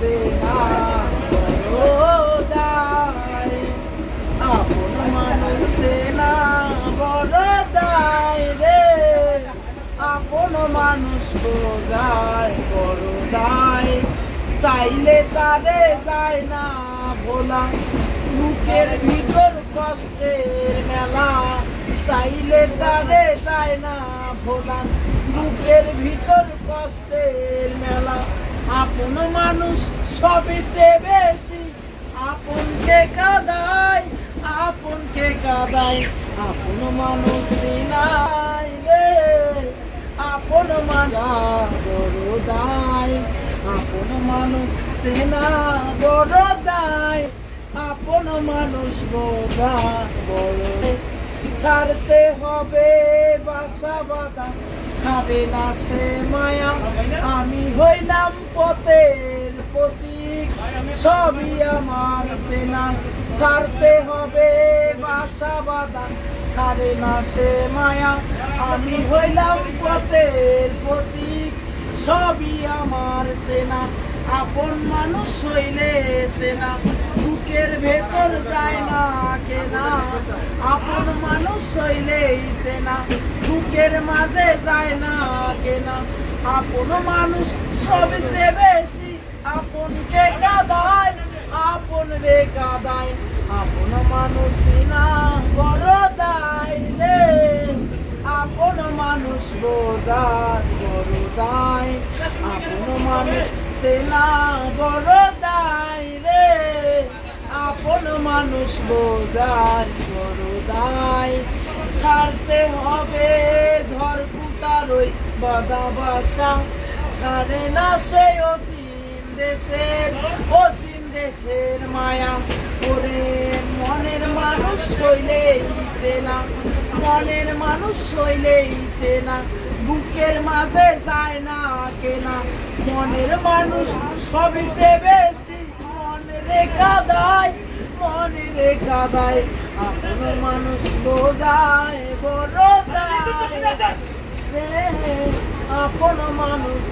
আসে না আপন দায় রে আপন মানুষ বোঝায় বড় দায় চাইলে তারে যায় না ভোলা বুকের ভিতর কষ্টের মেলা সাইলে তারে যায় না ভোলা বুকের ভিতর কষ্টের মেলা আপন মানুষ সবচেয়ে বেশি। আপনকে কাদায় আপনকে কাদায় আপন মানুষ নাই রে। আপন বড় দায় আপন মানুষ সেনা বড় দায় আপন মানুষ বোঝা বড়। ছাড়তে হবে বাসা বাধা। ছাড়ে না সে মায়া। আমি হইলাম পথের প্রতীক, সবই আমার সেনা। ছাড়তে হবে বাসা বাধা, ছাড়ে না সে মায়া। আমি হইলাম পথের প্রতীক, সবই আমার সেনা। আপন মানুষ হইলে সেনা, বুকের ভেতর যায় না কেনা। আপন মানুষ হইলেই সেনা, বুকের মাঝে যায় না কেনা। আপন মানুষ সবচেয়ে বেশি। আপনকে কাদায় আপন রে কাদায় আপন মানুষ না বড় দায় রে। আপন মানুষ বোঝার বড় দায়। আপন মানুষ সেনা বড় দায় রে। আপন মানুষ বোঝার বড় দায়। ছাড়তে হবে ওই বাদা বাসা ছাড়ে না সেই অসীম দেশের অসীম দেশের মায়া। ওরে মনের মানুষ হইলেই সেনা, মনের মানুষ হইলেই সেনা, বুকের মাঝে যায় না কেনা। মনের মানুষ সবচেয়ে বেশি মনে রেখা দেয় মনে রেখা আপন মানুষ বোঝায়, বড় দায়। রে, আপন মানুষ